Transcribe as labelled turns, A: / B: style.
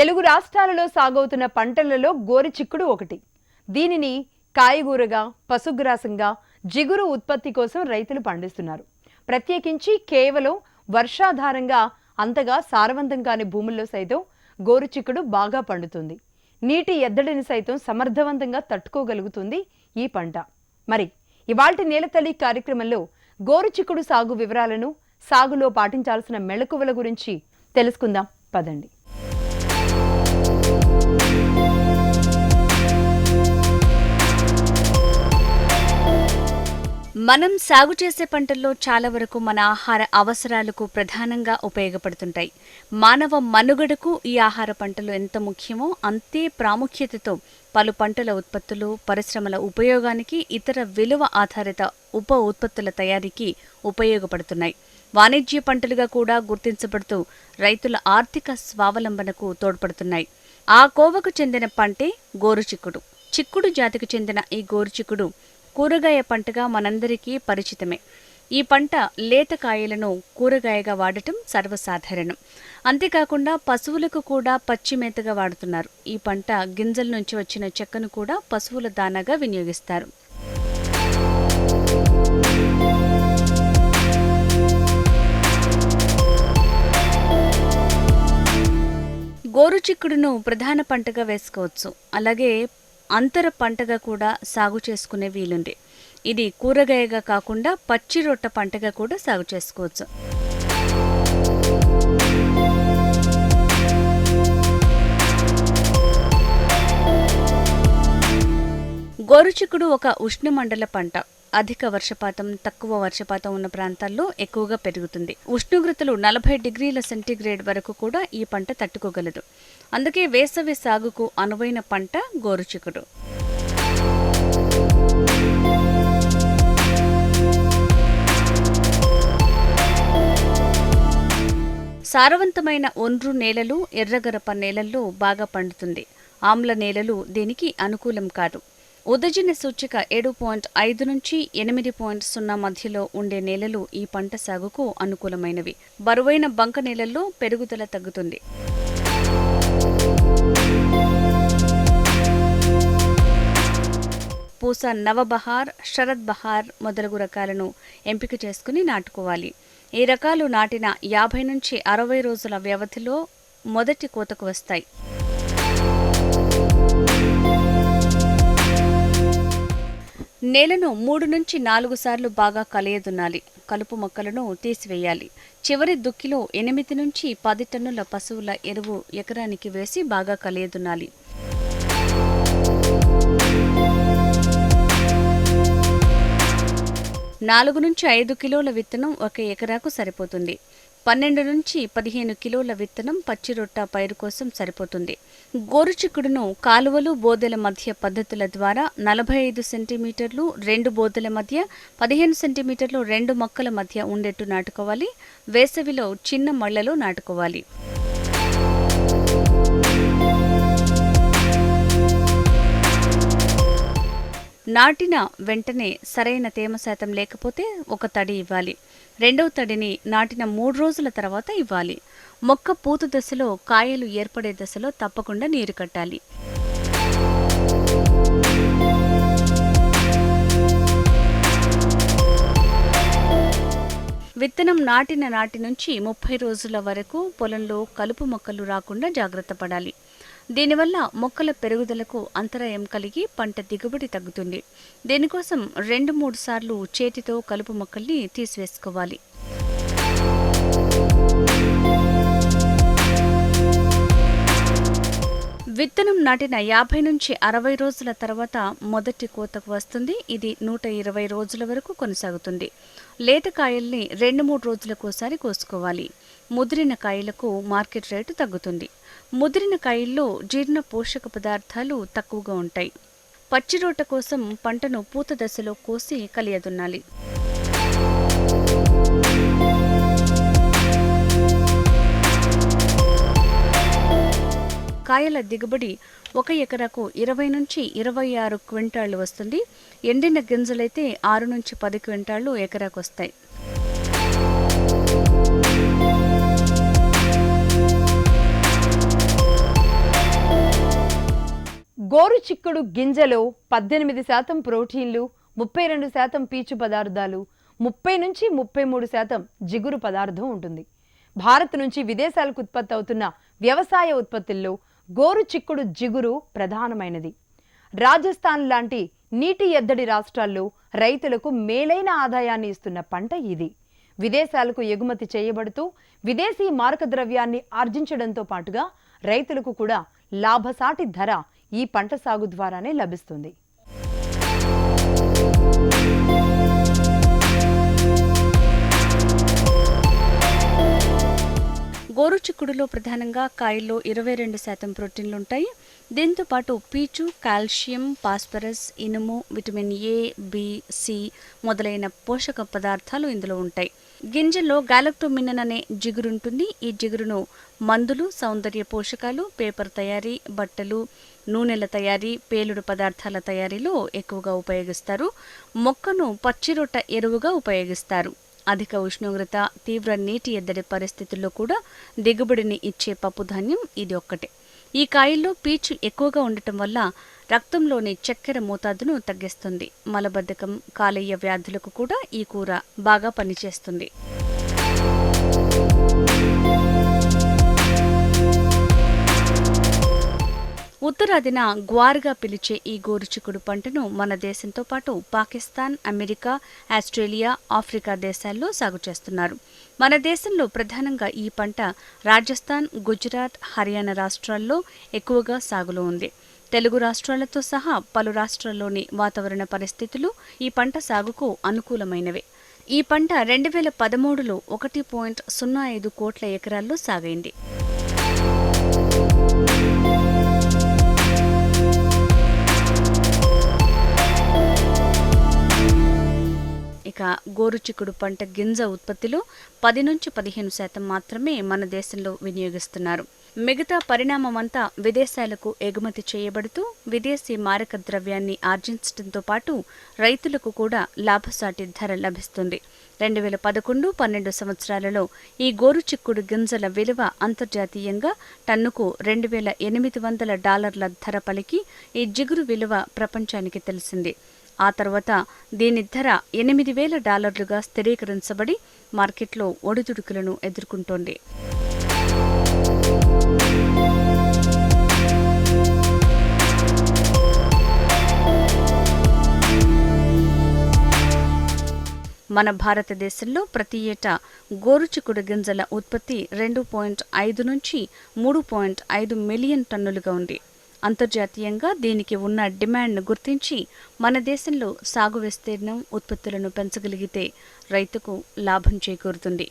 A: తెలుగు రాష్ట్రాలలో సాగవుతున్న పంటలలో గోరుచిక్కుడు ఒకటి. దీనిని కాయగూరగా పశుగ్రాసంగా జిగురు ఉత్పత్తి కోసం రైతులు పండిస్తున్నారు. ప్రత్యేకించి కేవలం వర్షాధారంగా అంతగా సారవంతం కాని భూముల్లో సైతం గోరుచిక్కుడు బాగా పండుతుంది. నీటి ఎద్దడిని సైతం సమర్థవంతంగా తట్టుకోగలుగుతుంది ఈ పంట. మరి ఇవాల్టి నేలతల్లి కార్యక్రమంలో గోరుచిక్కుడు సాగు వివరాలను సాగులో పాటించాల్సిన మెళకువల గురించి తెలుసుకుందాం. పదండి.
B: మనం సాగు చేసే పంటల్లో చాలా వరకు మన ఆహార అవసరాలకు ప్రధానంగా ఉపయోగపడుతుంటాయి. మానవ మనుగడకు ఈ ఆహార పంటలు ఎంత ముఖ్యమో అంతే ప్రాముఖ్యతతో పలు పంటల ఉత్పత్తులు పరిశ్రమల ఉపయోగానికి ఇతర విలువ ఆధారిత ఉప ఉత్పత్తుల తయారీకి ఉపయోగపడుతున్నాయి. వాణిజ్య పంటలుగా కూడా గుర్తించబడుతూ రైతుల ఆర్థిక స్వావలంబనకు తోడ్పడుతున్నాయి. ఆ కోవకు చెందిన పంటే గోరుచిక్కుడు. చిక్కుడు జాతికి చెందిన ఈ గోరుచిక్కుడు కూరగాయ పంటగా మనందరికీ పరిచితమే. ఈ పంట లేత కాయలను కూరగాయగా వాడటం సర్వసాధారణం. అంతేకాకుండా పశువులకు కూడా పచ్చి మేతగా వాడుతున్నారు. ఈ పంట గింజల నుంచి వచ్చిన చెక్కను కూడా పశువుల దానాగా వినియోగిస్తారు. గోరుచిక్కుడును ప్రధాన పంటగా వేసుకోవచ్చు. అలాగే అంతర పంటగా కూడా సాగు చేసుకునే వీలుంది. ఇది కూరగాయగా కాకుండా పచ్చి రొట్ట పంటగా కూడా సాగు చేసుకోవచ్చు. గోరుచిక్కుడు ఒక ఉష్ణమండల పంట. అధిక వర్షపాతం తక్కువ వర్షపాతం ఉన్న ప్రాంతాల్లో ఎక్కువగా పెరుగుతుంది. ఉష్ణోగ్రతలు నలభై డిగ్రీల సెంటీగ్రేడ్ వరకు కూడా ఈ పంట తట్టుకోగలదు. అందుకే వేసవి సాగుకు అనువైన పంట గోరుచిక్కుడు సారవంతమైన ఒండ్రు నేలలు ఎర్రగరప నేలల్లో బాగా పండుతుంది. ఆమ్ల నేలలు దీనికి అనుకూలం కాదు. ఉదజన సూచిక ఏడు పాయింట్ ఐదు నుంచి ఎనిమిది పాయింట్ సున్నా మధ్యలో ఉండే నేలలు ఈ పంట సాగుకు అనుకూలమైనవి. బరువైన బంక నేలల్లో పెరుగుదల తగ్గుతుంది. పూస నవబహార్ శరద్ బహార్ మొదలగు రకాలను ఎంపిక చేసుకుని నాటుకోవాలి. ఈ రకాలు నాటిన యాభై నుంచి అరవై రోజుల వ్యవధిలో మొదటి కోతకు వస్తాయి. నేలను మూడు నుంచి నాలుగు సార్లు బాగా కలియదున్నాలి. కలుపు మొక్కలను తీసివేయాలి. చివరి దుక్కిలో ఎనిమిది నుంచి పది టన్నుల పశువుల ఎరువు ఎకరానికి వేసి బాగా కలియదున్నాలి. నాలుగు నుంచి ఐదు కిలోల విత్తనం ఒక ఎకరాకు సరిపోతుంది. పన్నెండు నుంచి పదిహేను కిలోల విత్తనం పచ్చిరొట్ట పైరు కోసం సరిపోతుంది. గోరుచిక్కుడును కాలువలు బోదెల మధ్య పద్ధతుల ద్వారా నలభై ఐదు సెంటీమీటర్లు రెండు బోదెల మధ్య పదిహేను సెంటీమీటర్లు రెండు మొక్కల మధ్య ఉండేట్టు నాటుకోవాలి. వేసవిలో చిన్న మళ్ళలో నాటుకోవాలి. నాటిన వెంటనే సరైన తేమ శాతం లేకపోతే ఒక తడి ఇవ్వాలి. రెండవ తడిని నాటిన మూడు రోజుల తర్వాత ఇవ్వాలి. మొక్క పూత దశలో కాయలు ఏర్పడే దశలో తప్పకుండా నీరు కట్టాలి. విత్తనం నాటిన నాటి నుంచి ముప్పై రోజుల వరకు పొలంలో కలుపు మొక్కలు రాకుండా జాగ్రత్త పడాలి. దీనివల్ల మొక్కల పెరుగుదలకు అంతరాయం కలిగి పంట దిగుబడి తగ్గుతుంది. దీనికోసం రెండు మూడు సార్లు చేతితో కలుపు మొక్కల్ని తీసివేసుకోవాలి. విత్తనం నాటిన యాభై నుంచి అరవై రోజుల తర్వాత మొదటి కోతకు వస్తుంది. ఇది నూట ఇరవై రోజుల వరకు కొనసాగుతుంది. లేత కాయల్ని రెండు మూడు రోజులకోసారి కోసుకోవాలి. ముదిరిన కాయలకు మార్కెట్ రేటు తగ్గుతుంది. ముదిరిన కాయల్లో జీర్ణ పోషక పదార్థాలు తక్కువగా ఉంటాయి. పచ్చిరోట కోసం పంటను పూత దశలో కోసి కలియదున్నాలి. కాయల దిగుబడి ఒక ఎకరాకు ఇరవై నుంచి ఇరవై ఆరు క్వింటాళ్ళు వస్తుంది. ఎండిన గింజలైతే ఆరు నుంచి పది క్వింటాళ్ళు ఎకరాకు వస్తాయి.
A: గోరు చిక్కుడు గింజలో పద్దెనిమిది శాతం ప్రోటీన్లు ముప్పై రెండు శాతం పీచు పదార్థాలు ముప్పై నుంచి ముప్పై మూడు శాతం జిగురు పదార్థం ఉంటుంది. భారత్ నుంచి విదేశాలకు ఉత్పత్తి అవుతున్న వ్యవసాయ ఉత్పత్తుల్లో గోరు చిక్కుడు జిగురు ప్రధానమైనది. రాజస్థాన్ లాంటి నీటి ఎద్దడి రాష్ట్రాల్లో రైతులకు మేలైన ఆదాయాన్ని ఇస్తున్న పంట ఇది. విదేశాలకు ఎగుమతి చేయబడుతూ విదేశీ మారక ద్రవ్యాన్ని ఆర్జించడంతో పాటుగా రైతులకు కూడా లాభసాటి ధర ఈ పంట సాగు ద్వారానే లభిస్తుంది.
B: గోరు చిక్కుడులో ప్రధానంగా కాయల్లో ఇరవై రెండు శాతం ప్రోటీన్లు ఉంటాయి. దీంతో పాటు పీచు కాల్షియం పాస్పరస్ ఇనుము విటమిన్ ఏ బి సి మొదలైన పోషక పదార్థాలు ఇందులో ఉంటాయి. గింజల్లో గాలక్టోమినన్ అనే జిగురు ఉంటుంది ఈ జిగురును మందులు సౌందర్య పోషకాలు పేపర్ తయారీ బట్టలు నూనెల తయారీ పేలుడు పదార్థాల తయారీలో ఎక్కువగా ఉపయోగిస్తారు. మొక్కను పచ్చిరొట్ట ఎరువుగా ఉపయోగిస్తారు. అధిక ఉష్ణోగ్రత తీవ్ర నీటి ఎద్దడి పరిస్థితుల్లో కూడా దిగుబడిని ఇచ్చే పప్పుధాన్యం ఇది ఒక్కటే. ఈ కాయల్లో పీచు ఎక్కువగా ఉండటం వల్ల రక్తంలోని చక్కెర మోతాదును తగ్గిస్తుంది. మలబద్ధకం కాలేయ వ్యాధులకు కూడా ఈ కూర బాగా పనిచేస్తుంది. ఉత్తరాదిన గ్వార్గా పిలిచే ఈ గోరుచిక్కుడు పంటను మన దేశంతో పాటు పాకిస్తాన్ అమెరికా ఆస్ట్రేలియా ఆఫ్రికా దేశాల్లో సాగు చేస్తున్నారు. మన దేశంలో ప్రధానంగా ఈ పంట రాజస్థాన్ గుజరాత్ హర్యానా రాష్ట్రాల్లో ఎక్కువగా సాగులో ఉంది. తెలుగు రాష్ట్రాలతో సహా పలు రాష్ట్రాల్లోని వాతావరణ పరిస్థితులు ఈ పంట సాగుకు అనుకూలమైనవే. ఈ పంట రెండు వేల పదమూడులో ఒకటి పాయింట్ సున్నా ఐదు కోట్ల ఎకరాల్లో సాగైంది. ఇక గోరుచిక్కుడు పంట గింజ ఉత్పత్తిలో పది నుంచి పదిహేను శాతం మాత్రమే మన దేశంలో వినియోగిస్తున్నారు. మిగతా పరిణామమంతా విదేశాలకు ఎగుమతి చేయబడుతూ విదేశీ మారక ద్రవ్యాన్ని ఆర్జించడంతో పాటు రైతులకు కూడా లాభసాటి ధర లభిస్తుంది. రెండు వేల పదకొండు పన్నెండు సంవత్సరాలలో ఈ గోరుచిక్కుడు గింజల విలువ అంతర్జాతీయంగా టన్నుకు రెండు వేల ఎనిమిది వందల డాలర్ల ధర పలికి ఈ జిగురు విలువ ప్రపంచానికి తెలిసింది. ఆ తర్వాత దీని ధర ఎనిమిది వేల డాలర్లుగా స్థిరీకరించబడి మార్కెట్లో ఒడిదుడుకులను ఎదుర్కొంటోంది. మన భారతదేశంలో ప్రతి ఏటా గోరుచిక్కుడు గింజల ఉత్పత్తి రెండు పాయింట్ ఐదు నుంచి మూడు పాయింట్ ఐదు మిలియన్ టన్నులుగా ఉంది. అంతర్జాతీయంగా దీనికి ఉన్న డిమాండ్ను గుర్తించి మన దేశంలో సాగు విస్తీర్ణం ఉత్పత్తులను పెంచగలిగితే రైతుకు లాభం చేకూరుతుంది.